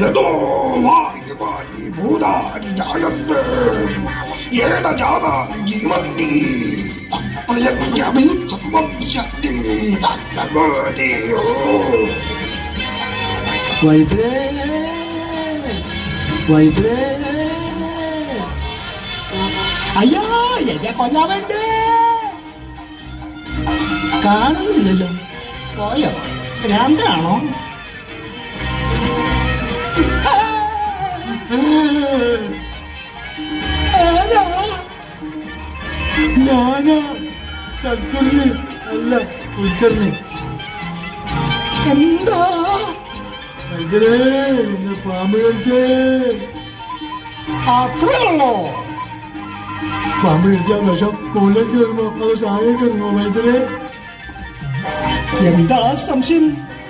യതോ വായുവാനി ഭൂതാനി ജായത്തെ ഏന ജാതാനി ജീവന്തി പ്രയഞ്ജമിച്ചി തന്നമതിയോ വൈദ്യരേ വൈദ്യരേ. അയ്യോ എന്നെ കൊല്ലാൻ വേണ്ടേ? കാണുന്നില്ലല്ലോ. പോയോ? ഭ്രാന്തനാണോ ഞാനാ. സത്സറിന് അല്ല ഉത്സറിന് എന്താ? വൈദ്യരേ നിന്നെ പാമ്പ് കടിച്ചേ. അത്രേ ഉള്ളോ? പാമ്പ് കടിച്ചാൽ വിഷം മുകളിലേക്ക് വരുമോ അത് താഴേക്ക് ഇറങ്ങുമോ വൈദ്യരേ എന്താ സംശയം?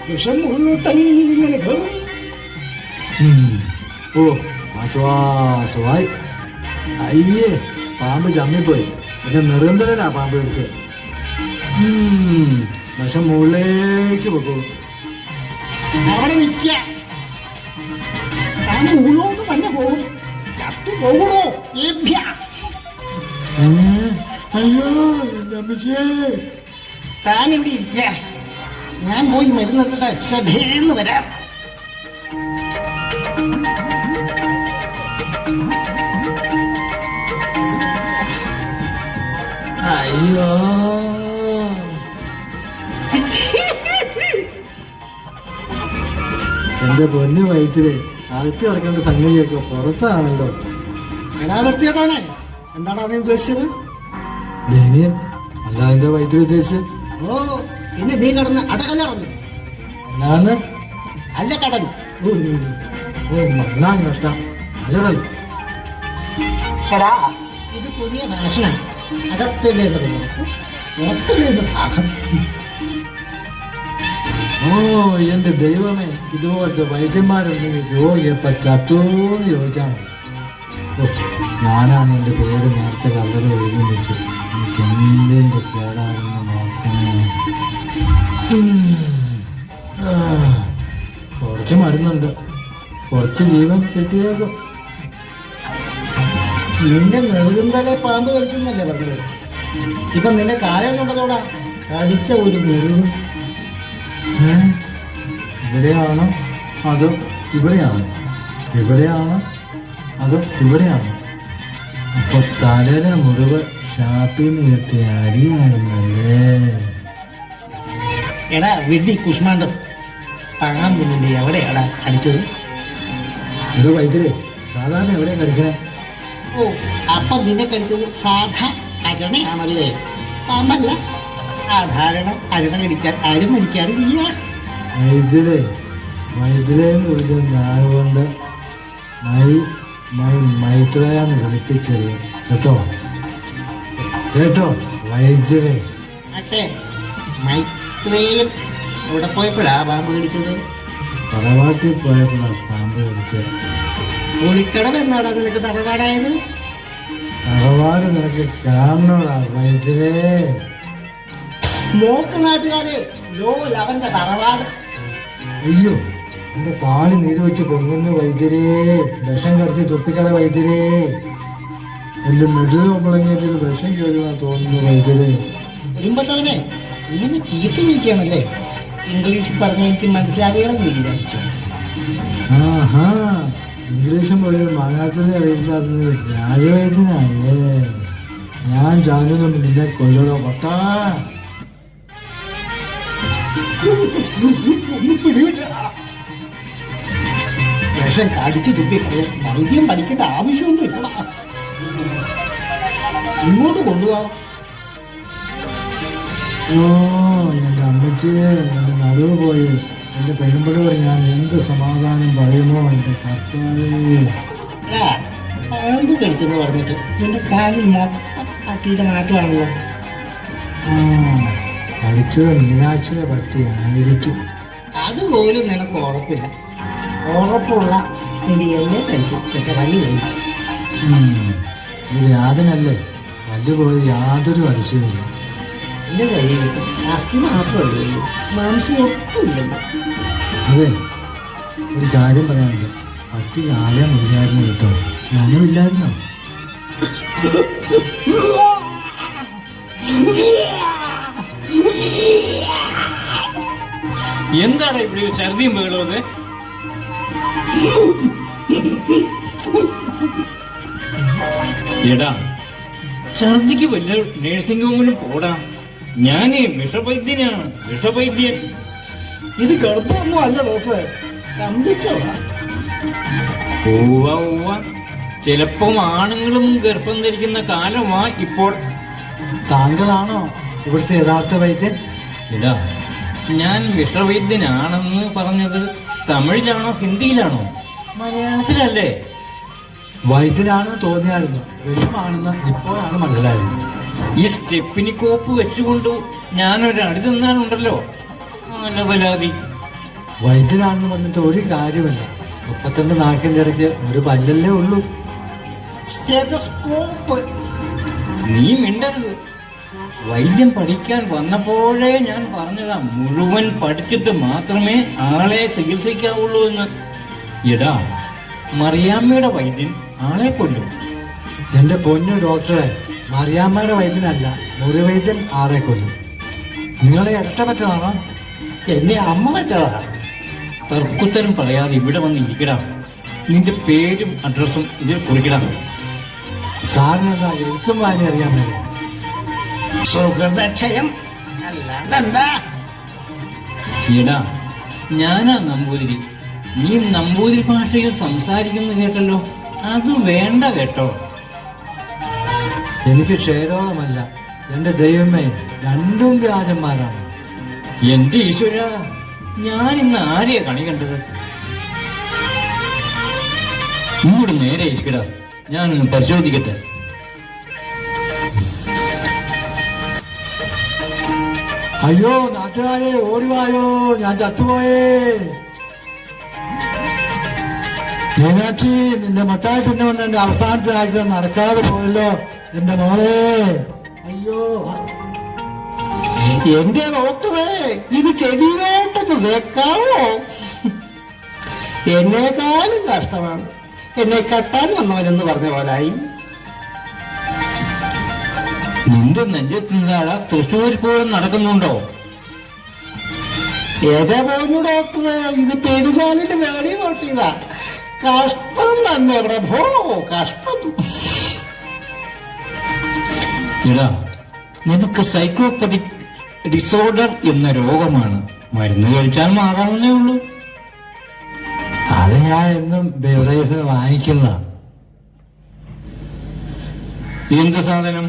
വിഷം മുകളിലോട്ടെങ്ങനെ കയറും? ഓ ആശ്വാസമായി അയ്യേ പാമ്പ് ചമ്മിപ്പോയി. എന്റെ നിരന്തരനാ പാമ്പ് പിടിച്ച്. വിഷം മുകളിലേക്ക് വെക്കോളൂ അവിടെ നിൽക്ക താൻ മുകളിലോട്ട് തന്നെ പോകും. ചത്തു പോകണോ അയ്യോ എന്റെ അമ്മച്ചേ താൻ ഇവിടെ ഇരിക്ക ഞാൻ പോയി മരുന്നെടുത്തിട്ട് ശ്രദ്ധേന്ന് വരാം. എന്റെ പൊന്നു വയറ്റിൽ അകത്ത് കിടക്കേണ്ട സംഗതിയൊക്കെ പുറത്താണല്ലോ. എടാ വൃത്തിയോട്ടാണ് എന്താടാ നീ ഉദ്ദേശിച്ചത്? ധനിയൻ അല്ല എന്റെ വയറ്റിൽ ഉദ്ദേശിച്ചത്. ഓ പിന്നെ നീ കടന്ന് അടകല കടന്നു എന്നാന്ന്? അല്ല കടൽ ഓ, ഓ മണ്ണാൻ കഷ്ട അലറൽ. എടാ ഇത് പുതിയ ഫാഷനാണ് അകത്തിടേണ്ടത് പുറത്ത് പുറത്തിടേണ്ടത് അകത്ത്. ഓ എന്റെ ദൈവമേ ഇതുപോലത്തെ വൈദ്യന്മാരുണ്ടെങ്കിൽ രോഗിയപ്പ ചത്തോന്ന് ചോദിച്ചാൽ മതി. ഞാനാണ് എന്റെ പേര് നേരത്തെ കല്ലറ എഴുതി വെച്ച്. എനിക്ക് എന്തിന്റെ കേടാണെന്ന് നോക്കണേ. കുറച്ച് മരുന്നുണ്ട്. കുറച്ച് ജീവൻ കിട്ടിയേക്കും. നിന്റെ നെറുകുന്തലെ പാമ്പ് കളിച്ചെന്നല്ലേ പറഞ്ഞത്? ഇപ്പൊ നിന്റെ കാലം കൊണ്ടതോടാ കടിച്ച ഒരു നെറുകും ഏ? ഇവിടെയാണോ? അതോ ഇവിടെയാണോ? ഇവിടെയാണോ? അതോ ഇവിടെയാണോ? അപ്പൊ തലര മുറിവ് ഷാപ്പിൽ നിന്ന് കിട്ടിയ അടിയാണെന്നല്ലേ എടാ വിഡി കുഷ്മാണ്ടം. പഴാൻ കുഞ്ഞിന്റെ എവിടെയാടാ കടിച്ചത്? ഇത് വൈദ്യരെ സാധാരണ എവിടെയാ കടിക്കണേ? ഓ അപ്പൊ നിന്നെ കടിച്ചത് സാധാ അരണയാണല്ലേ പാമ്പല്ല സാധാരണ അരണ കടിച്ചാൽ ആരും മരിക്കാറില്ല വൈദ്യരെ എന്ന് വിളിച്ച നായകൊണ്ട് മൈ മൈ മൈത്രയാന്ന് വിളിപ്പിച്ചത്. കേട്ടോ? കേട്ടോ? വൈദ്യരെ അച്ഛേ മൈത്രേയും ഇവിടെ പോയപ്പോഴാ പാമ്പ് കടിച്ചത്? തറവാട്ടിൽ പോയപ്പോഴാണ് പാമ്പ് കടിച്ചത്. പുളിക്കടവ് എന്നാടാ നിനക്ക് തറവാടായത്? തറവാട് നിനക്ക് കാണണോടാ വൈദ്യരേ. നോക്ക് നാട്ടുകാരെ ലോ ലവന്റെ തറവാട്. അയ്യോ എന്റെ കാൽ നീര് വെച്ച് പൊങ്ങുന്ന വൈദ്യരേ. വിഷം കടിച്ച് തൊപ്പിക്കട വൈദ്യരേ. എന്റെ മെഡിൽ ഒമ്പളങ്ങിയിട്ടൊരു വിഷം കയറുന്ന തോന്നുന്നു വൈദ്യരേ. ഒരുമ്പത്തവനെ ഇങ്ങനെ ചീത്ത വിളിക്കുകയാണല്ലേ? ഇംഗ്ലീഷ് പറഞ്ഞ എനിക്ക് മനസ്സിലാവുകയാണെന്ന് വിചാരിച്ചു. ആഹാ. ഇംഗ്ലീഷ് മുഴുവൻ മലയാളത്തിൽ അറിയിക്കാത്തത് വ്യാജവൈദ്യനല്ലേ ഞാൻ ജാനുനും നിന്നെ കൊല്ലടോ കൊട്ട. വിഷം കടിച്ചു തുപ്പി കളയാൻ വൈദ്യം പഠിക്കേണ്ട ആവശ്യമൊന്നും ഇല്ല ഇങ്ങോട്ട് കൊണ്ടുപോവാ ഓ എന്റെ അമ്മച്ചേ എന്റെ നടുവ് പോയി. എന്റെ പെരുമ്പഴോട് ഞാൻ എന്ത് സമാധാനം പറയുമോ എന്റെ കർത്താവേ. പാമ്പ് കടിച്ചെന്ന് പറഞ്ഞിട്ട് നിന്റെ കാലിൽ മൊത്തം പട്ടിയുടെ മാറ്റമാണല്ലോ. ആ കടിച്ചത് മീനാക്ഷിയുടെ ആയിരിക്കും അതുപോലും നിനക്ക് ഉറപ്പില്ല. ഉറപ്പുള്ള നിന്റെ എന്നെ വലിയ. ഇത് യാതനല്ലേ? വല്ലുപോലെ യാതൊരു അതിശയമില്ല എന്റെ ശരീരത്തിൽ അസ്ഥി മാത്രമല്ലേ ഉള്ളൂ. മാംസം അതെ ഒരു കാര്യം പറയാനുണ്ട്. പട്ടി കാലം ഇല്ലായിരുന്നു കേട്ടോ. ഞാനും ഇല്ലായിരുന്നു. എന്താണ് ഇവിടെ ഒരു ഛർദിയും ബഹളമൊക്കെ എടാ ഛർദിക്ക് വല്ല നേഴ്സിംഗ് ഹോമിലും പോടാ. ഞാനേ വിഷവൈദ്യനാണ് വിഷവൈദ്യൻ. ഇത് ഗർഭമൊന്നും അല്ല ഡോക്ടറെ. കമ്പിച്ചതാ. ഉവ്വ ഉവ്വ. ചിലപ്പം ആണുങ്ങളും ഗർഭം ധരിക്കുന്ന കാലമാ ഇപ്പോൾ. താങ്കളാണോ ഇവിടുത്തെ യഥാർത്ഥ വൈദ്യൻ? ഇതാ ഞാൻ വിഷവൈദ്യനാണെന്ന് പറഞ്ഞത് തമിഴിലാണോ ഹിന്ദിയിലാണോ? മലയാളത്തിലല്ലേ? വൈദ്യനാണെന്ന് തോന്നിയായിരുന്നു. വിഷമാണെന്ന് ഇപ്പോഴാണ് മനസ്സിലായത്. ഈ സ്റ്റെപ്പിനി കോപ്പ് വെച്ചുകൊണ്ട് ഞാനൊരു അടി തന്നാലുണ്ടല്ലോ പരാതി. വൈദ്യനാണെന്ന് പറഞ്ഞിട്ട് ഒരു കാര്യമല്ല. മുപ്പത്തൊന്ന് നാക്കിന്റെ ഇടയ്ക്ക് ഒരു പല്ലല്ലേ ഉള്ളൂ. സ്റ്റെതസ്കോപ്പ് നീ മിണ്ടരുത്. വൈദ്യം പഠിക്കാൻ വന്നപ്പോഴേ ഞാൻ പറഞ്ഞതാ മുഴുവൻ പഠിച്ചിട്ട് മാത്രമേ ആളെ ചികിത്സിക്കാവുള്ളൂ എന്ന്. എടാ മറിയാമ്മയുടെ വൈദ്യൻ ആളെ കൊല്ലും. എന്റെ പൊന്നു ഡോക്ടറെ മറിയാമ്മയുടെ വൈദ്യനല്ല മുറിവൈദ്യൻ ആളെ കൊല്ലും. നിങ്ങളെ ഇഷ്ടപ്പെട്ടതാണോ എന്നെ അമ്മ പറ്റതാ. തർക്കുത്തരം പറയാതെ ഇവിടെ വന്ന് ഇരിക്കടാ. നിന്റെ പേരും അഡ്രസ്സും ഇതിൽ കുറിക്കടാ. സാറിന് എന്താ എഴുത്തും വായന അറിയാൻ മേലെ? സുഹൃദക്ഷയം. അല്ലാണ്ടെന്താ? എടാ ഞാനാ നമ്പൂതിരി. നീ നമ്പൂതിരി ഭാഷയിൽ സംസാരിക്കുന്നു കേട്ടല്ലോ? അത് വേണ്ട കേട്ടോ. എനിക്ക് ക്ഷയരോഗമല്ല എന്റെ ദൈവമേ രണ്ടും വ്യാജന്മാരാണ്. എന്റെ ഈശ്വര ഞാൻ ഇന്ന് ആരെയാ കണി കണ്ടത്? ഇങ്ങോട്ട് നേരെ ഇരിക്കട. ഞാൻ പരിശോധിക്കട്ടെ. അയ്യോ നാട്ടുകാരെ ഓടിവായോ ഞാൻ ചത്തുപോയേ. മീനാക്ഷി നിന്റെ മത്തായി പിന്നെ വന്ന് എന്റെ അവസാനത്തെ ആഗ്രഹം നടക്കാതെ പോയല്ലോ. എന്റെ മോളെ. അയ്യോ. എന്റെ ഡോക്ടറെ ഇത് ചെവിയിലോട്ടൊന്ന് വെക്കാവോ? എന്നെക്കാളും കഷ്ടമാണ്. എന്നെ കെട്ടാൻ വന്നവനെന്ന് പറഞ്ഞ പോലായി. നിന്റെ നെഞ്ചെത്തുന്നതാഴ തൃശ്ശൂർ പോലും നടക്കുന്നുണ്ടോ? ഏതാ പറഞ്ഞു ഡോക്ടറെ? ഇത് പെരുകാലിന്റെ വേണേ നോക്കിയതാ കഷ്ടം തന്നെ പ്രഭോ കഷ്ടം. ഇടാ നിനക്ക് സൈക്കോപ്പതിക് ഡിസോർഡർ എന്ന രോഗമാണ്. മരുന്ന് കഴിച്ചാൽ മാറാവുന്നേ ഉള്ളൂ. അത് ഞാൻ എന്നും ബിവറേജ് വാങ്ങിക്കുന്ന എന്ത് സാധനം?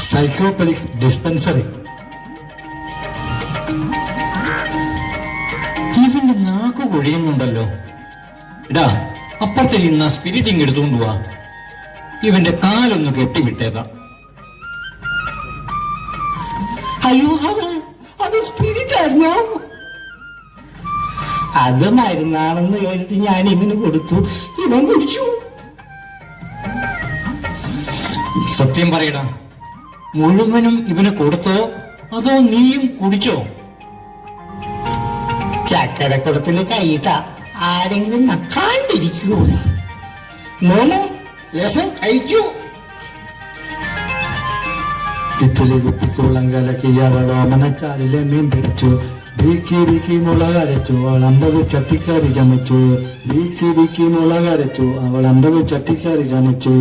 സൈക്കോപ്പതിക് ഡിസ്പെൻസറി കൊഴിയുന്നുണ്ടല്ലോ. ഇടാ അപ്പുറത്തിൽ ഇന്ന് സ്പിരിറ്റിംഗ് എടുത്തുകൊണ്ട് പോവാ ഇവന്റെ കാലൊന്ന് കെട്ടിവിട്ടേക്കാം. അയ്യോ അത് സ്പിരിറ്റ് അത് മരുന്നാണെന്ന് കരുതി ഞാൻ ഇവന് കൊടുത്തു. ഇവൻ കുടിച്ചു. സത്യം പറയടാ മുഴുവനും ഇവന് കൊടുത്തോ അതോ നീയും കുടിച്ചോ? ചക്കരക്കുടത്തിൽ കൈയിട്ട ആരെങ്കിലും നക്കാണ്ടിരിക്കൂ. നോനോ രസം കഴിക്കൂ. ഇത്തിരി കുപ്പിക്കുള്ളം കലക്കിയാലോ മനച്ചാലിലെ ഓമനച്ചാലിലെ മീൻ പിടിച്ചു. വീക്കി ബീക്കി മുളകരച്ചു അവൾ അമ്പത് ചട്ടിക്കാരി ചമച്ചു. ബീക്കി ബീക്കി മുളകരച്ചു അവൾ അമ്പത് ചട്ടിക്കാരി ചമച്ചു.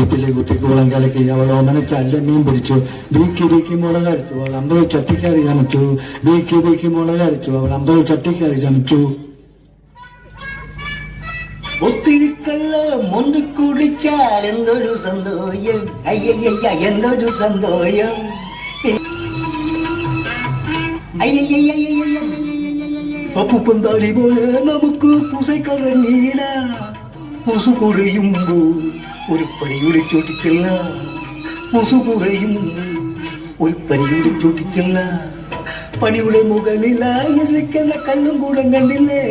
ഇത്തിരി കുപ്പിക്കുള്ളം കലക്കി അവൾ ഓമനച്ചാലിലെ മീൻ പിടിച്ചു ബീക്കി വീക്കി മുളകരച്ചു അവൾ അമ്പത് ചട്ടിക്കാരി ചമച്ചു. ബീക്കി ബീക്കി മുളകരച്ചു അവൾ അമ്പത് ചട്ടിക്കാരി ചമച്ചു. ഒത്തിരി കള്ളം മുന്തി കുടിച്ചാൽ എന്തൊരു സന്തോഷം? അയ്യയ്യ എന്തൊരു സന്തോഷം? അപ്പുപ്പന്താലി പോലെ നമുക്ക് പുസൈക്കറങ്ങിയില്ല പുസു കുറയുമ്പോ ഒരു പടിയുടെ ചോട്ടിച്ചില്ല പുസു കുറയുമ്പോ ഒരു പടിയുടെ ചോട്ടിച്ചില്ല പണിയുടെ മുകളിലായി ഇരിക്കുന്ന കള്ളും കൂടം കണ്ടില്ലേ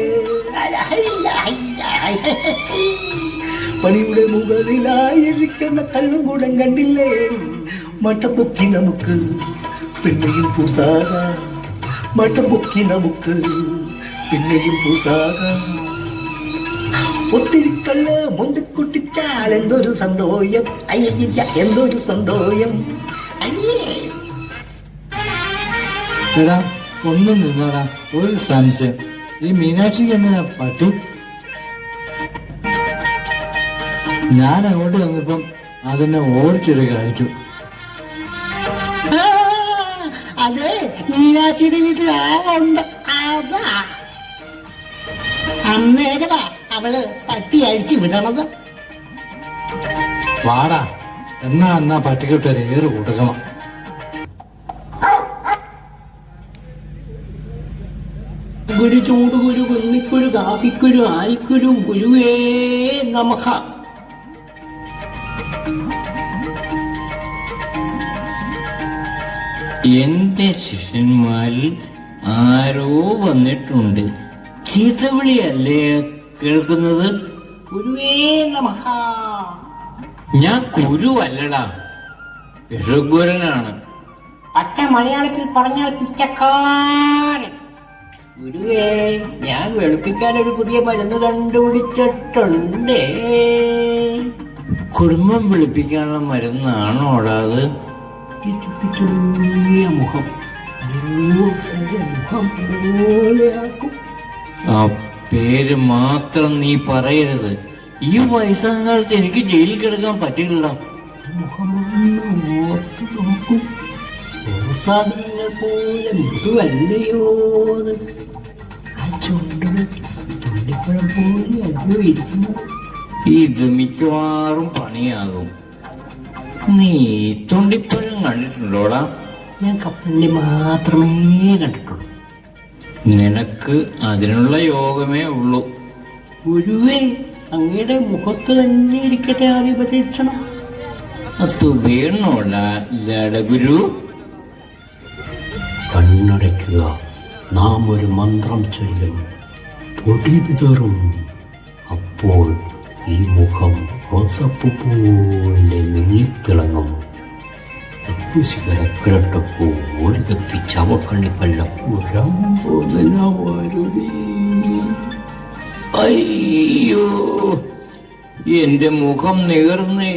പണിയുടെ മുകളിലായി ഇരിക്കുന്ന കള്ളും കൂടം കണ്ടില്ലേ മട്ടപ്പൊക്കി നമുക്ക് പിന്നെയും പൂസാകാം മട്ടപ്പൊക്കി നമുക്ക് പിന്നെയും പൂസാകാം. ഒത്തിരി കള്ള് മുന്തിക്കുട്ടിച്ചാൽ എന്തൊരു സന്തോഷം. അയ്യ എന്തൊരു സന്തോഷം. എടാ ഒന്നും നിന്നടാ ഒരു സംശയം. ഈ മീനാക്ഷിക്ക് എന്തിനാ പട്ടി? ഞാൻ അങ്ങോട്ട് വന്നപ്പം അതിനെ ഓടിച്ചിട്ട് കഴിച്ചു മീനാക്ഷിയുടെ വീട്ടിൽ ആളുണ്ട് അതാ. അന്നേരമാ അവൾ പട്ടി അഴിച്ചു വിടണത്. വാടാ. എന്നാ എന്നാ പട്ടിക്ക് പെരേറ് ഏറ് കൊടുക്കണം ഗുരു ചൂടുകുരു കുന്നിക്കുരു കാപ്പിക്കുരു ആയിക്കുരു ഗുരുവേ നമഃ എന്റെ ശിഷ്യന്മാരിൽ ആരോ വന്നിട്ടുണ്ട്. ചീത്തവിളിയല്ലേ കേൾക്കുന്നത്? ഗുരുവേ ഞാൻ കുരുവല്ലടാ വിഷുഗുരനാണ് പച്ച മലയാളത്തിൽ പറഞ്ഞാൽ പിച്ചക്കാരൻ. ഗുരുവേ ഞാൻ വെളുപ്പിക്കാൻ ഒരു പുതിയ മരുന്ന് കണ്ടുപിടിച്ചിട്ടുണ്ടേ. കുടുംബം വിളിപ്പിക്കാനുള്ള മരുന്നാണോടാ അത്? ഈ ചുക്കിച്ചുളിയ മുഖം. റോസിന്റെ മുഖം പോലെയാക്കും. ആ പേര് മാത്രം നീ പറയരുത്. ഈ വയസ്സാം കാലത്ത് എനിക്ക് ജയിലിൽ കിടക്കാൻ പറ്റില്ല മുഖമൊന്ന് ഓർത്തു നോക്കൂ. റോസാദങ്ങൾ പോലെ മൃദുവല്ലയോന്ന് ആ ചുണ്ടുകൾ തുള്ളിപ്പഴം പോലെ അല്ലയോ ഇരിക്കുന്നത് ഇത് മിക്കവാറും പണിയാകും. നീ തുണ്ടിപ്പഴം കണ്ടിട്ടുണ്ടോടാ? ഞാൻ കപ്പലിന്റെ മാത്രമേ കണ്ടിട്ടുള്ളൂ. നിനക്ക് അതിനുള്ള യോഗമേ ഉള്ളൂ. ഗുരുവേ അങ്ങയുടെ മുഖത്ത് തന്നെ ഇരിക്കട്ടെ ആദ്യ പരീക്ഷണം. അത് വേണോടാ ലടഗുരു കണ്ണടയ്ക്കുക. നാം ഒരു മന്ത്രം ചൊല്ലും. പൊടി വിതറും. അപ്പോൾ ഈ മുഖം റോസപ്പൂ പോലെ മിന്നിത്തിളങ്ങും ശിഖരക്കിരട്ടക്കൂ ഒരു കത്തി ചവക്കണ്ണിപ്പല്ല ഉരമ്പോതലവരുതീ അയ്യോ എന്റെ മുഖം നികർന്നേ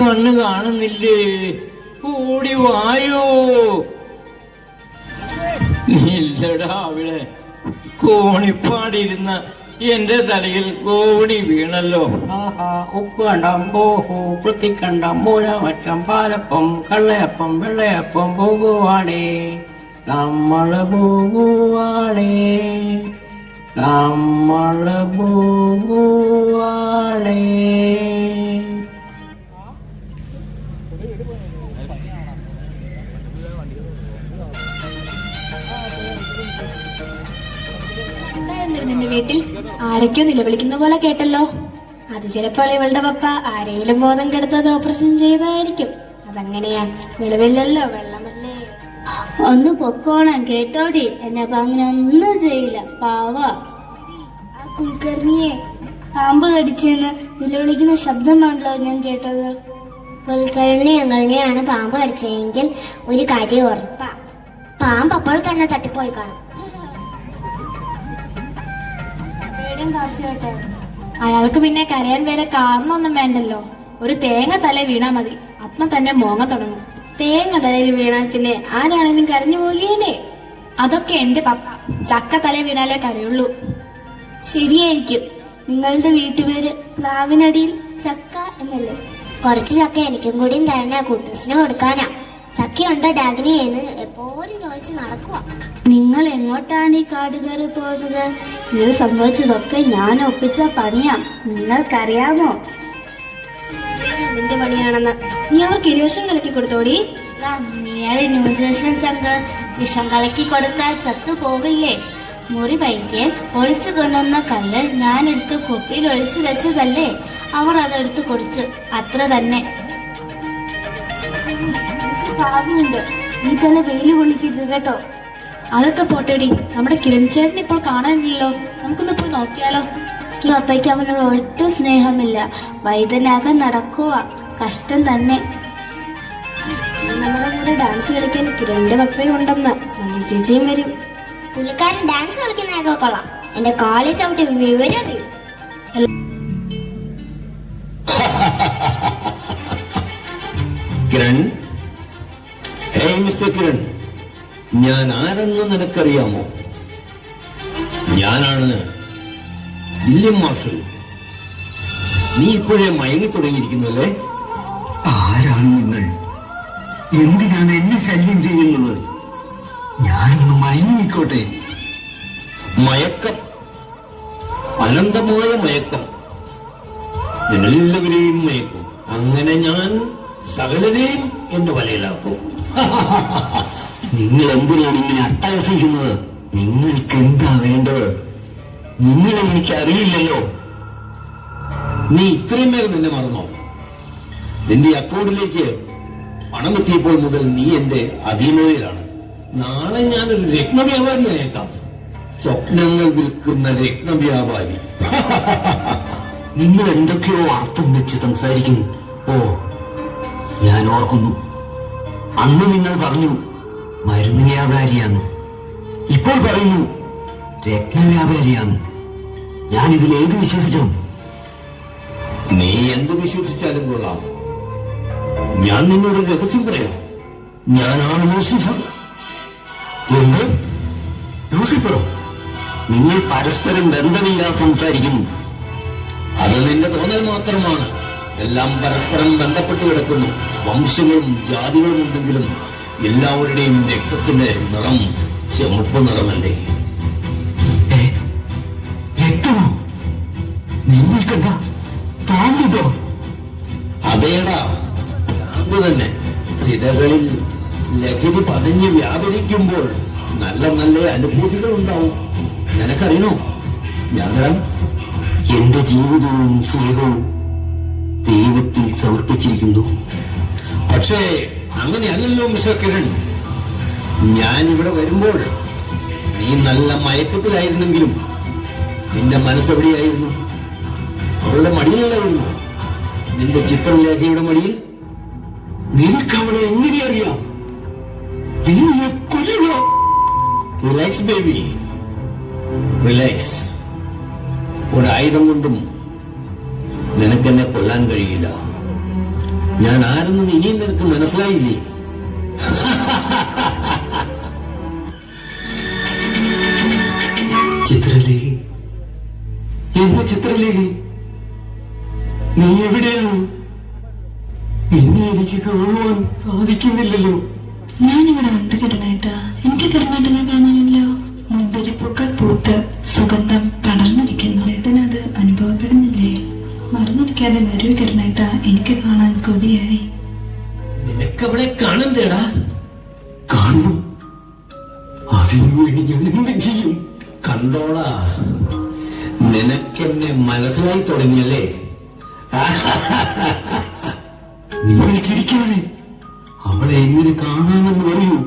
കണ്ണ് കാണുന്നില്ലേ ഓടി വായോ ഇല്ലടാ അവിടെ കോണിപ്പാടിരുന്ന എന്റെ തലയിൽ കോടി വീണല്ലോ. ആഹാ ഉപ്പ് ഉപ്പുകണ്ടം ഓഹോ വൃത്തിക്കണ്ടം മൂലമറ്റം പാലപ്പം കള്ളയപ്പം വെള്ളയപ്പം പോകുവാണേ. നമ്മൾ പോകുവാണേ. നമ്മൾ പോകുവാണേ. എന്തായിരുന്നു നിന്റെ വീട്ടിൽ? ആരൊക്കെയോ നിലവിളിക്കുന്ന പോലെ കേട്ടല്ലോ. അത് ചിലപ്പോൾ ഇവളുടെ പപ്പ ആരെങ്കിലും ബോധം കെടുത്തത് ഓപ്പറേഷൻ ചെയ്തായിരിക്കും. അതങ്ങനെയാ. വെളിവില്ലല്ലോ വെള്ളമല്ലേ? ഒന്ന് പൊക്കോണം കേട്ടോടി. എന്നെ അങ്ങനെ ഒന്നും ചെയ്യില്ല. പാവ. ആ കുൽക്കർണിയെ. പാമ്പ് കടിച്ചെന്ന് നിലവിളിക്കുന്ന ശബ്ദമാണല്ലോ ഞാൻ കേട്ടത്? കുൽക്കർണി അങ്ങനെയാണ് പാമ്പ് കടിച്ചതെങ്കിൽ ഒരു കാര്യം ഉറപ്പാ. പാമ്പ് അപ്പോൾ തന്നെ തട്ടിപ്പോയി കാണും. പേടിയും കാണിച്ചു അയാൾക്ക് പിന്നെ കരയാൻ വരെ കാരണമൊന്നും വേണ്ടല്ലോ. ഒരു തേങ്ങ തല വീണാ മതി. അപ്പം തന്നെ മോങ്ങ തുടങ്ങും. തേങ്ങ തലയിൽ വീണാൽ പിന്നെ ആരാണെങ്കിലും കരഞ്ഞു പോവുകയല്ലേ? അതൊക്കെ എന്റെ പപ്പ. ചക്ക തല വീണാലേ കരയുള്ളൂ. ശരിയായിരിക്കും. നിങ്ങളുടെ വീട്ടുപേര് പ്ലാവിനടിയിൽ ചക്ക എന്നല്ലേ? കുറച്ച് ചക്ക എനിക്കും കൂടിയും തന്നെ കുട്ടൂസിന് കൊടുക്കാനാ. ചക്കയുണ്ടോ ഡാഗിനി എന്ന് എപ്പോഴും ചോദിച്ച് നടക്കുക നിങ്ങൾ എങ്ങോട്ടാണ് ഈ കാട് കയറി പോകുന്നത്? ഇത് സംഭവിച്ചതൊക്കെ ഞാൻ ഒപ്പിച്ച പണിയാ. നിങ്ങൾക്കറിയാമോ? നിന്റെ പണിയാണെന്ന് നീ അവർക്ക് ഇരുവശം കലക്കി കൊടുത്തോടി? നീയാളെ ന്യൂജേഷൻ ചങ്ക്. വിഷം കലക്കി കൊടുത്താൽ ചത്തു പോവില്ലേ? മുറി വൈദ്യൻ ഒളിച്ചു കൊണ്ടുവന്ന കല്ല് ഞാൻ എടുത്ത് കുപ്പിയിൽ ഒഴിച്ചു വെച്ചതല്ലേ? അവർ അതെടുത്ത് കുടിച്ചു. അത്ര തന്നെ. ഭാവിയുണ്ട് നീ തന്നെ വെയിൽ കൊള്ളിക്കരുത് കേട്ടോ. അതൊക്കെ പോട്ടേടി. നമ്മുടെ കിരൺ ചേട്ടൻ ഇപ്പോൾ കാണാനില്ലല്ലോ. നമുക്കൊന്ന് പോയി നോക്കിയാലോ. പപ്പയ്ക്ക് അവനോട് ഒട്ടും സ്നേഹമില്ല. വൈദ്യനാകാൻ നടക്കുക കഷ്ടം തന്നെ. നമ്മളെ നമ്മുടെ കൂടെ ഡാൻസ് കളിക്കാൻ കിരണിന്റെ പപ്പയും ഉണ്ടെന്ന് മഞ്ജു ചേച്ചിയും വരും. പുള്ളിക്കാരൻ ഡാൻസ് കളിക്കുന്നതൊക്കെ കൊള്ളാം. എന്റെ കോളേജ് അവിടെ വിവരം അറിയും കിരൺ കിരൺ ഞാൻ ആരെന്ന് നിനക്കറിയാമോ? ഞാനാണ് വില്യം മാർഷൽ. നീ ഇപ്പോഴേ മയങ്ങി തുടങ്ങിയിരിക്കുന്നു അല്ലേ ആരാണ് നിങ്ങൾ? എന്തിനാണ് എന്നെ ശല്യം ചെയ്യുന്നത്? ഞാനൊന്ന് മയങ്ങിക്കോട്ടെ. മയക്കം. അനന്തമായ മയക്കം. നിങ്ങളെല്ലാവരെയും മയക്കും. അങ്ങനെ ഞാൻ സകലരെയും എന്റെ വലയിലാക്കും. നിങ്ങൾ എന്തിനാണ് ഇങ്ങനെ അട്ടഹസിക്കുന്നത്? നിങ്ങൾക്ക് എന്താ വേണ്ടത്? നിങ്ങളെ എനിക്ക് അറിയില്ലല്ലോ നീ ഇത്രയും വേഗം നിന്നെ മറന്നോ? നിന്റെ അക്കൗണ്ടിലേക്ക് പണം എത്തിയപ്പോൾ മുതൽ നീ എന്റെ അധീനതയിലാണ്. നാളെ ഞാനൊരു രത്നവ്യാപാരി ആയേക്കാം. സ്വപ്നങ്ങൾ വിൽക്കുന്ന രത്ന വ്യാപാരി നിങ്ങൾ എന്തൊക്കെയോ അർത്ഥം വെച്ച് സംസാരിക്കുന്നു ഓ ഞാൻ ഓർക്കുന്നു. അന്ന് നിങ്ങൾ പറഞ്ഞു മരുന്ന് വ്യാപാരിയാന്ന് ഇപ്പോൾ പറയുന്നു രത്നവ്യാപാരിയാന്ന് ഞാൻ ഇതിൽ ഏത് വിശ്വസിക്കണം നീ എന്ത് വിശ്വസിച്ചാലും കൊള്ളാം. ഞാൻ നിന്നോട് രഹസ്യം പറയാം. ഞാനാണ് ലൂസിഫർ. എന്ത്? ലൂസിഫറോ? നിങ്ങൾ പരസ്പരം ബന്ധമില്ലാതെ സംസാരിക്കുന്നു. അത് നിന്റെ തോന്നൽ മാത്രമാണ്. എല്ലാം പരസ്പരം ബന്ധപ്പെട്ട് കിടക്കുന്നു. വംശങ്ങളും ജാതികളും ഉണ്ടെങ്കിലും എല്ലാവരുടെയും രക്തത്തിന്റെ നിറം ചെമുപ്പ് നിറമല്ലേ? രക്തമോ? നിങ്ങൾക്കെന്താ പാമ്പിതോ അതേടാ തന്നെ. സിരകളിൽ ലഹരി പതിഞ്ഞ് വ്യാപരിക്കുമ്പോൾ നല്ല നല്ല അനുഭൂതികൾ ഉണ്ടാവും. നിനക്കറിയണോ? ഞാൻ തരാം എന്റെ ജീവിതവും സ്നേഹവും ദൈവത്തിൽ സമർപ്പിച്ചിരിക്കുന്നു. പക്ഷേ അങ്ങനെയല്ലല്ലോ മിസ്റ്റർ കിരൺ. ഞാൻ ഇവിടെ വരുമ്പോൾ നീ നല്ല മയക്കത്തിലായിരുന്നെങ്കിലും നിന്റെ മനസ്സെവിടെയായിരുന്നു? അവളുടെ മടിയിലായിരുന്നു നിന്റെ ചിത്രലേഖയുടെ മടിയിൽ? നിനക്ക് അവളെ എങ്ങനെ അറിയാം? റിലാക്സ് ബേബി റിലാക്സ് ഒരായുധം കൊണ്ടും നിനക്കെന്നെ കൊല്ലാൻ കഴിയില്ല. ഞാൻ ആരെന്നും ഇനിയും നിനക്ക് മനസ്സിലായില്ലേ? ചിത്രലേഖി. എന്റെ ചിത്രലേഖി. നീ എവിടെയാണ്? നിന്നെ എനിക്ക് കാണുവാൻ സാധിക്കുന്നില്ലല്ലോ. ഞാനിവിടെ ഉണ്ട് കിരണേട്ടാ. എനിക്ക് കിരണേട്ടനെ കാണാനില്ലോ. മുന്തിരിപ്പൂക്കൾ പൂത്ത് സുഗന്ധം പടർന്നിരിക്കുന്നു. മറന്നിരിക്കാതെ വരൂ കിരണേട്ടാ എനിക്ക് കാണാൻ കൊതിയായി. നിനക്ക് അവളെ കാണണ്ടേടാ കാണണം അതിനുവേണ്ടി ഞാൻ എന്ത് ചെയ്യും. കണ്ടോളാ. നിനക്കെന്നെ മനസ്സിലായി തുടങ്ങിയല്ലേ? നിങ്ങൾ ചിരിക്കാതെ അവളെ എങ്ങനെ കാണാമെന്ന് പറയൂ.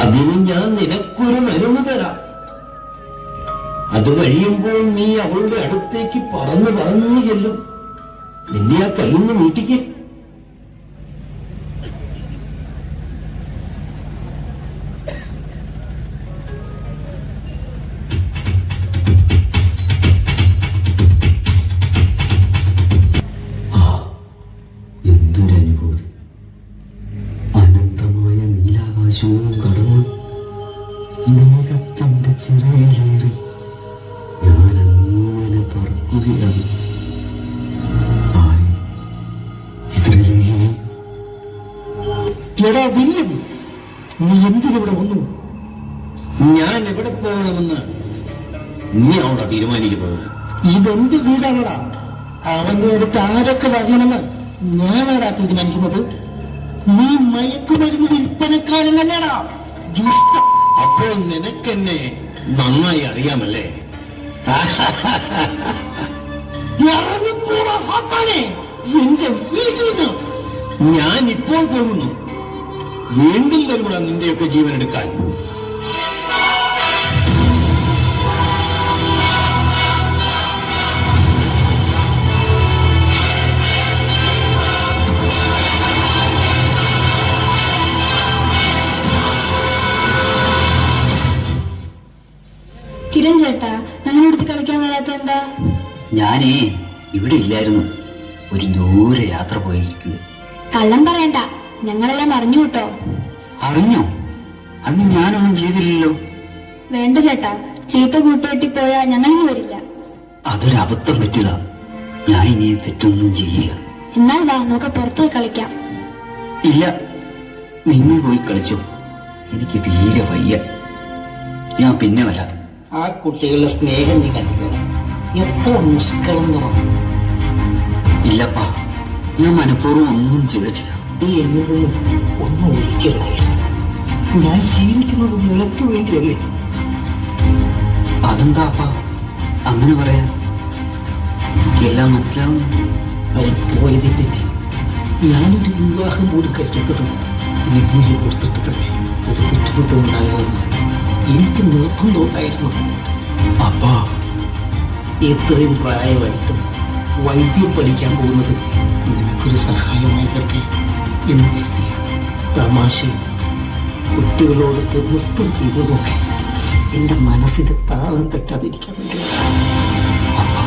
അതിന് ഞാൻ നിനക്കൊരു മരുന്ന് തരാം. അത് കഴിയുമ്പോൾ നീ അവളുടെ അടുത്തേക്ക് പറന്ന് പറന്ന് ചെല്ലും. നിന്നെ ആ കയ്യിൽ നിന്ന് വീട്ടിക്ക് എടാ വില്യം നീ എന്തിനിവിടെ വന്നു? ഞാൻ എവിടെ പോകണമെന്ന് നീ അവിടെ തീരുമാനിക്കുന്നത്? ഇതെന്ത് വീടാണടാ? അവന്റെ അടുത്ത് ആരൊക്കെ വരണമെന്ന് ഞാനാടാ തീരുമാനിക്കുന്നത്? നീ മയക്കുമരുന്ന് വിൽപ്പനക്കാരനല്ലടാ ദുഷ്ട അപ്പോൾ നിനക്കെന്നെ നന്നായി അറിയാമല്ലേ? ഞാൻ ഇപ്പോൾ പോകുന്നു. വീണ്ടും തരുമ്പോൾ നിന്റെയൊക്കെ ജീവൻ എടുക്കാൻ. ചേട്ടാ ഞങ്ങളുടെ അടുത്ത് കളിക്കാൻ വരാത്ത എന്താ? ഞാനേ ഇവിടെ ഇല്ലായിരുന്നു. ഒരു ദൂരെ യാത്ര പോയിരിക്കുക കള്ളം പറയണ്ട. ഞങ്ങളെല്ലാം അറിഞ്ഞു കേട്ടോ. അറിഞ്ഞോ? അതിന് ഞാനൊന്നും ചെയ്തില്ലല്ലോ. വേണ്ട ചേട്ടാ ചീത്ത കൂട്ടുകെട്ടി പോയാ ഞങ്ങളിനി വരില്ല. അതൊരു അബദ്ധം പറ്റിയതാ. ഞാൻ ഇനി തെറ്റൊന്നും ചെയ്യില്ല. എന്നാൽ വാ നമുക്ക് പുറത്തു പോയി കളിക്കാം. ഇല്ല നിങ്ങൾ പോയി കളിച്ചോ. എനിക്ക് തീരെ വയ്യ. ഞാൻ പിന്നെ വരാം. ആ കുട്ടികളുടെ സ്നേഹം നീ കണ്ടില്ലേ? എത്ര നിഷ്കളങ്കമാണ് ഇല്ലപ്പാ ഞാൻ മനഃപൂർവം ഒന്നും ചെയ്തിട്ടില്ല. നീ എന്നിൽ നിന്നും ഒന്നും ഒഴിക്കരുതായിരുന്നു ഞാൻ ജീവിക്കുന്നത് നിനക്ക് വേണ്ടിയല്ലേ. അതെന്താപ്പ അങ്ങനെ പറയാൻ എല്ലാം മനസ്സിലാവുന്നു. അവൻ പോയതിൽ പിന്നെ ഞാനൊരു വിവാഹം പോലും കഴിക്കാത്തത് നിന്നെ ഓർത്തിട്ട് തന്നെ ഒരു ബുദ്ധിമുട്ടും ഉണ്ടാകാമെന്ന് എനിക്ക് നിർബന്ധമുണ്ടായിരുന്നു. അപ്പാ. ഇത്രയും പ്രായമായിട്ടും വൈദ്യം പഠിക്കാൻ പോകുന്നത് നിനക്കൊരു സഹായമായിക്കട്ടെ. എന്ന് കരുതി തമാശയും കുട്ടികളോട് നൃത്തം ചെയ്തതൊക്കെ എന്റെ മനസ്സിന് താളം തെറ്റാതിരിക്കാൻ വേണ്ടി. അപ്പാ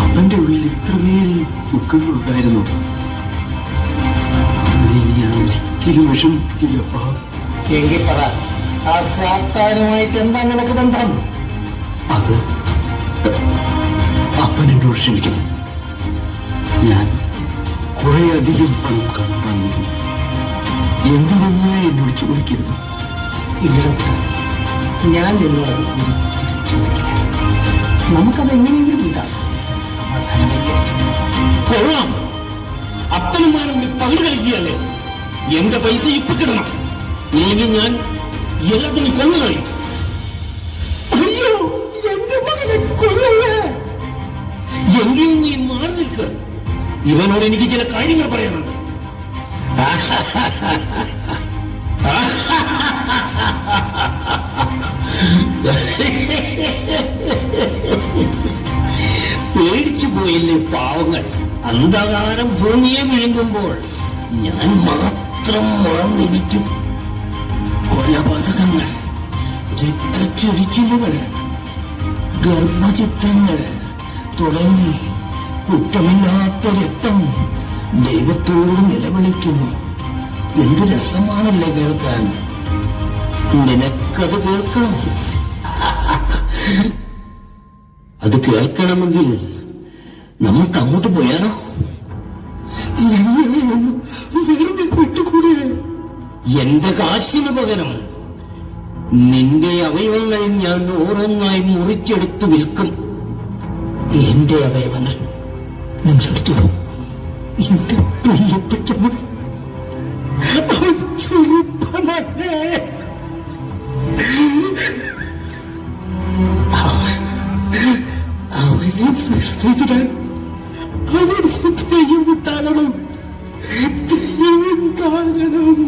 അപ്പന്റെ ഉള്ളിൽ ഇത്രമേൽ ദുഃഖങ്ങളുണ്ടായിരുന്നു ഞാൻ ഒരിക്കലും വിഷമിക്കില്ലപ്പാ എങ്കിൽ പറ ആ സാത്താനുമായിട്ട് എന്താ നിനക്ക് ബന്ധം? അത് അപ്പൻ എന്നോട് ക്ഷമിക്കണം. ഞാൻ കുറെ അധികം പണം കടം വാങ്ങിയിരുന്നു എന്തിനെന്ന് എന്നോട് ചോദിക്കരുത്. ഞാൻ നിന്നോട് നമുക്കത് എങ്ങനെയെങ്കിലും ഉണ്ടാകും കൊള്ളാം. അപ്പനുമാരും ഒരു പങ്കു കളിക്കുകയല്ലേ എന്റെ പൈസ ഇപ്പൊ കിടണം ഇല്ലെങ്കിൽ ഞാൻ എല്ലാത്തിനും കൊന്നു കളയും. അയ്യോ എന്റെ മകനെ കൊല്ലല്ലേ എങ്കിലും നീ മാറി നിൽക്ക്. ഇവനോട് എനിക്ക് ചില കാര്യങ്ങൾ പറയാനുണ്ട്. പേടിച്ചു പോയില്ലേ പാവങ്ങൾ. അന്ധകാരം ഭൂമിയെ വിഴുങ്ങുമ്പോൾ ഞാൻ മാത്രം മറന്നിരിക്കും കൊലപാതകങ്ങൾ രക്തച്ചൊരിച്ചിലുകൾ ഗർഭചിത്രങ്ങൾ തുടങ്ങി കുറ്റമില്ലാത്ത രക്തം ദൈവത്തോട് നിലവിളിക്കുന്നു. എന്ത് രസമാണല്ലേ കേൾക്കാൻ? നിനക്കത് കേൾക്കണം. അത് കേൾക്കണമെങ്കിൽ നമുക്ക് അങ്ങോട്ട് പോയാലോ? എന്റെ കാശിന് പകരം നിന്റെ അവയവങ്ങൾ ഞാൻ ഓരോന്നായി മുറിച്ചെടുത്ത് വിൽക്കും. എന്റെ അവയവങ്ങൾ. നിങ്ങൾ എടുത്തോളൂ എന്റെ പ്രിയപ്പെട്ട അവൻ ചെറുപ്പമല്ലേ. അവനെ വെറുതെ വിടാൻ അവന് ദൈവം താങ്ങണം ദൈവം താങ്ങണം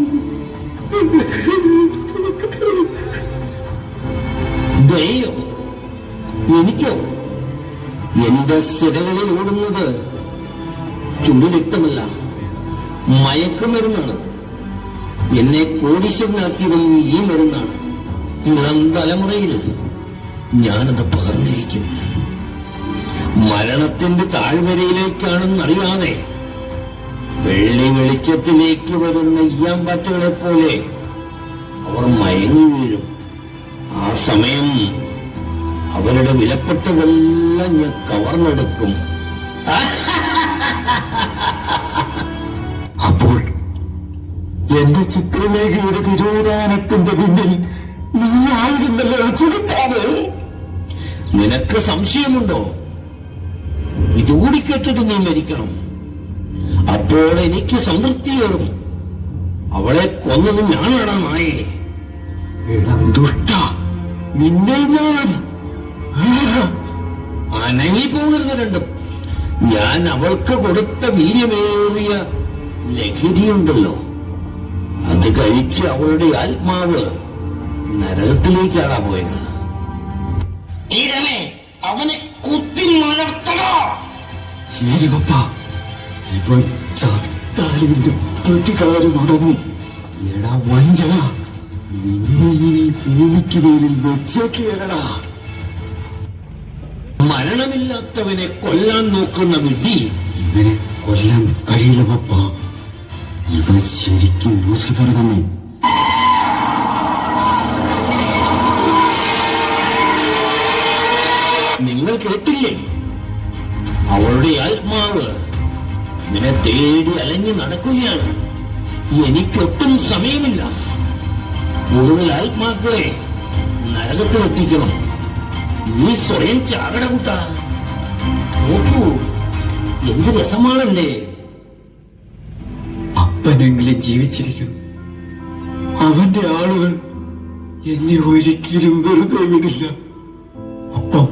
എന്റെ സിരകളിൽ ഓടുന്നത് ചുണ്ടുരക്തമല്ല മയക്കുമരുന്നാണ് എന്നെ കോടീശ്വരനാക്കിയതും ഈ മരുന്നാണ്. ഇളം തലമുറയിൽ ഞാനത് പകർന്നിരിക്കും മരണത്തിന്റെ താഴ്വരയിലേക്കാണെന്നറിയാതെ വെള്ളി വെളിച്ചത്തിലേക്ക് വരുന്ന ഇയാമ്പാറ്റകളെ പോലെ അവർ മയങ്ങി വീഴും. ആ സമയം അവരുടെ വിലപ്പെട്ടതെല്ലാം ഞാൻ കവർന്നെടുക്കും. അപ്പോൾ എന്റെ ചിത്രലേഖയുടെ തിരോധാനത്തിന്റെ പിന്നിൽ നീ ആയിരുന്നല്ലോ ചുരുക്കാവ് നിനക്ക് സംശയമുണ്ടോ? ഇതുകൂടി കേട്ടിട്ട് നീ മരിക്കണം. അപ്പോൾ എനിക്ക് സംതൃപ്തിയേറും അവളെ കൊന്നത് ഞാനാണ് നായേ ദുഷ്ട. നിന്നെ ഞാൻ അനങ്ങി പോകരുത് രണ്ടും. ഞാൻ അവൾക്ക് കൊടുത്ത വീര്യമേറിയ ലഹരിയുണ്ടല്ലോ. അത് കഴിച്ച് അവളുടെ ആത്മാവ് നരകത്തിലേക്കാണ് പോയത്. അവനെ കുത്തി മലർത്തണോ ശരി പപ്പ ഇവൻ ചത്താലിന്റെ പ്രതികാരം അടങ്ങും എടാ വഞ്ചന നിന്നെ ഇനി ഭൂമിക്ക് മേലിൽ വെച്ചേക്കേറടാ മരണമില്ലാത്തവനെ കൊല്ലാൻ നോക്കുന്ന വിധി ഇവരെ കൊല്ലാൻ കഴിയില്ല പപ്പ. ഇവൻ ശരിക്കും ലൂസിഫർ തന്നെ. നിങ്ങൾ കേട്ടില്ലേ? അവളുടെ ആത്മാവ് നിന്നെ തേടി അലഞ്ഞു നടക്കുകയാണ്. എനിക്കൊട്ടും സമയമില്ല. കൂടുതൽ ആത്മാക്കളെ നരകത്തിലെത്തിക്കണം. നീ സ്വയം ചാകട കൂട്ട നോക്കൂ എന്ത് രസമാണല്ലേ അപ്പനെങ്കിലും ജീവിച്ചിരിക്കും? അവന്റെ ആളുകൾ എന്നെ ഒരിക്കലും വെറുതെ വിടില്ല. അപ്പം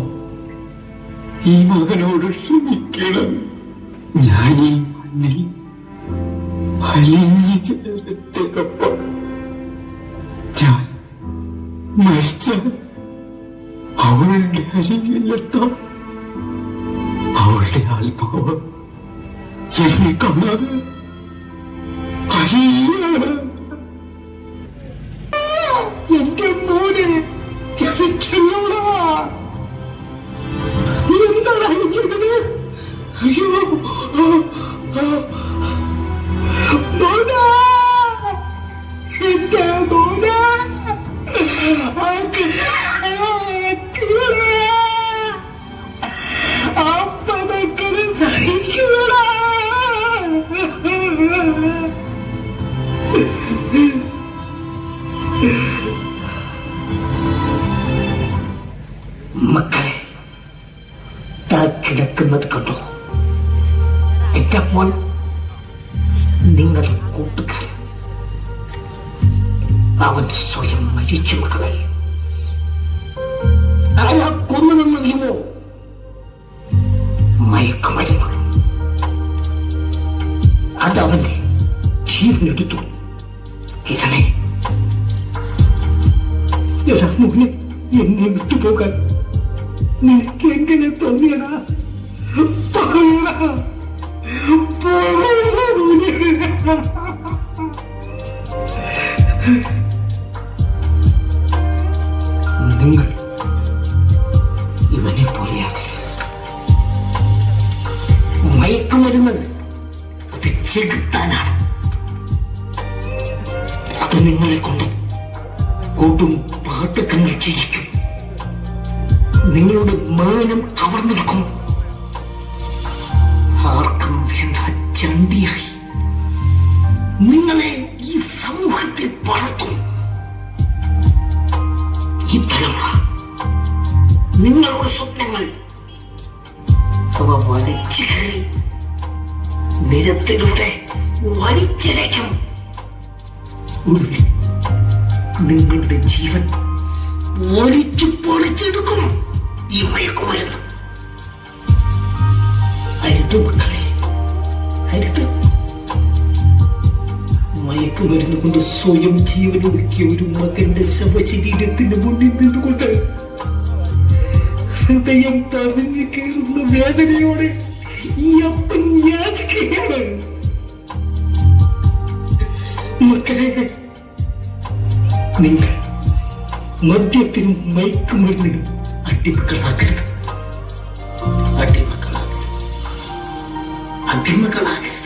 ഈ മകനോട് ക്ഷമിക്കണം. ഞാൻ ഈ മണ്ണിൽ അലിഞ്ഞു ചേരട്ടെ അപ്പ. ഞാൻ മരിച്ച അവളുടെ അരികിലെത്താം അവളുടെ ആത്മാവ് എന്നെ കാണാതെ അരിയാണ് എന്റെ മോനെ ചതിച്ചല്ലോടാ നീ എന്താണ് അയച്ചത് അയ്യോ. എങ്ങനെ തോന്നിയടാ പറയടാ നിങ്ങളുടെ ജീവൻ വലിച്ചു പൊളിച്ചെടുക്കും ഈ മയക്കുമരുന്ന്. അരുത് മക്കളെ അരുത്. മയക്കുമരുന്ന് കൊണ്ട് സ്വയം ജീവനൊടുക്കിയ ഒരു മകന്റെ ശവശരീരത്തിന് മുന്നിൽ നിന്നുകൊണ്ട് ഹൃദയം തടഞ്ഞു കയറുന്ന വേദനയോടെ ഈ അപ്പൻ യാചിക്കുകയാണ്. മക്കളെ நீங்கள் மத்தியத்தின் மைக்கு மருந்து அடிமக்களாகிறது. அடிமக்களாகிறது. அடிமக்களாகிறது.